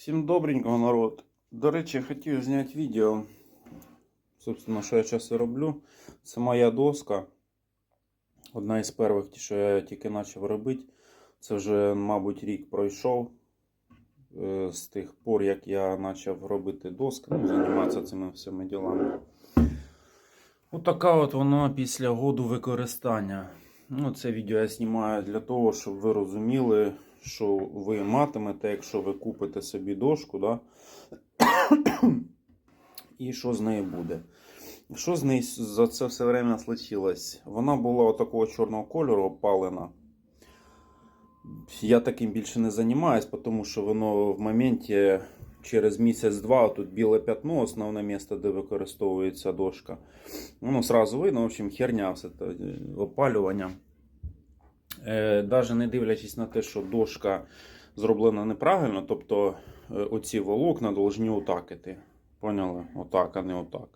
Всім добренького народ. До речі, хотів зняти відео. Собственно, що я зараз і роблю. Це моя доска. Одна із перших, ті, що я тільки почав робити. Це вже, мабуть, рік пройшов. е, З тих пор, як я почав робити доски, ну, займатися цими всіми ділами. Отака от вона після году використання. Ну, це відео я знімаю для того, щоб ви розуміли, що ви матимете, якщо ви купите собі дошку, да? і що з нею буде. Що з нею за це все время случилось? Вона була такого чорного кольору опалена. Я таким більше не займаюсь, тому що воно в моменті через місяць-два тут біле пятно, основне місце, де використовується дошка. Воно сразу видно, в общем, херня все це опалювання. Е, Даже не дивлячись на те, що дошка зроблена неправильно, тобто е, оці волокна повинні отак іти. Поняли? Отак, а не отак.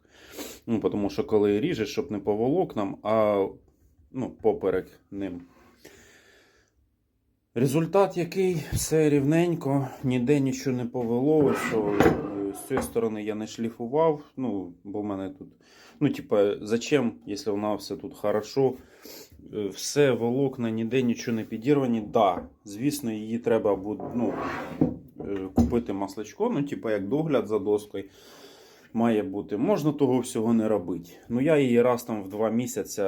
Ну, тому що коли ріжеш, щоб не по волокнам, а ну, поперек ним. Результат який? Все рівненько, ніде нічого не повело. Що, е, з цієї сторони я не шліфував. Ну, бо в мене тут. Ну, типа, зачем, якщо нас все тут хорошо, Е, все волокна, ніде нічого не підірвані. Да, звісно, її треба буде ну, е, купити масличко, ну, типа, як догляд за доскою. Має бути. Можна того всього не робити. Ну, я її раз там в два місяці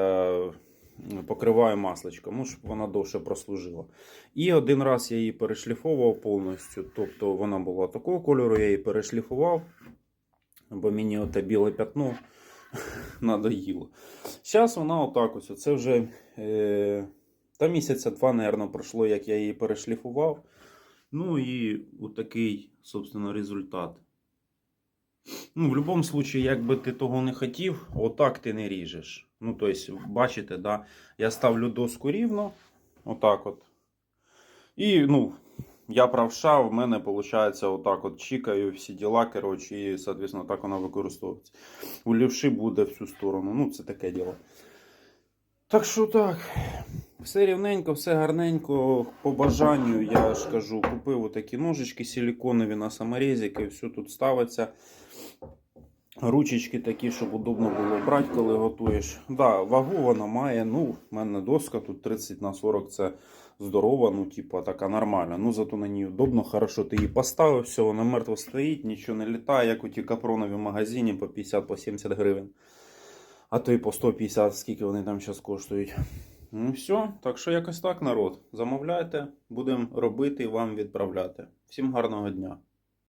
покриваю масличком, ну, щоб вона довше прослужила. І один раз я її перешліфовував повністю. Тобто вона була такого кольору, я її перешліфував, бо мені оте біле пятно надоїло. Зараз вона отак ось. Це вже е, та місяця два, мабуть, пройшло, як я її перешліфував. Ну і отакий, собственно, результат. Ну, в будь-якому випадку, якби ти того не хотів, отак ти не ріжеш. Ну, тобто, бачите, да, я ставлю доску рівно, отак от. І, ну, я правша, в мене виходить отак от чікаю всі діла, коротше, і, соответственно, так вона використовується. У лівши буде в цю сторону. Ну, це таке діло. Так що так, все рівненько, все гарненько. По бажанню, я ж кажу, купив отакі ножички силіконові на саморезики, все тут ставиться. Ручечки такі, щоб удобно було брати, коли готуєш. Да, вагу вона має. Ну, в мене доска тут 30 на 40 це здорова, ну, типа, така нормальна. Ну, зато на ній удобно, хорошо, ти її поставив, все, вона мертво стоїть, нічого не літає, як у ті капронові в магазині по 50-70 гривень. А то і по 150, скільки вони там зараз коштують. Ну, все, так що якось так, народ. Замовляйте, будемо робити і вам відправляти. Всім гарного дня!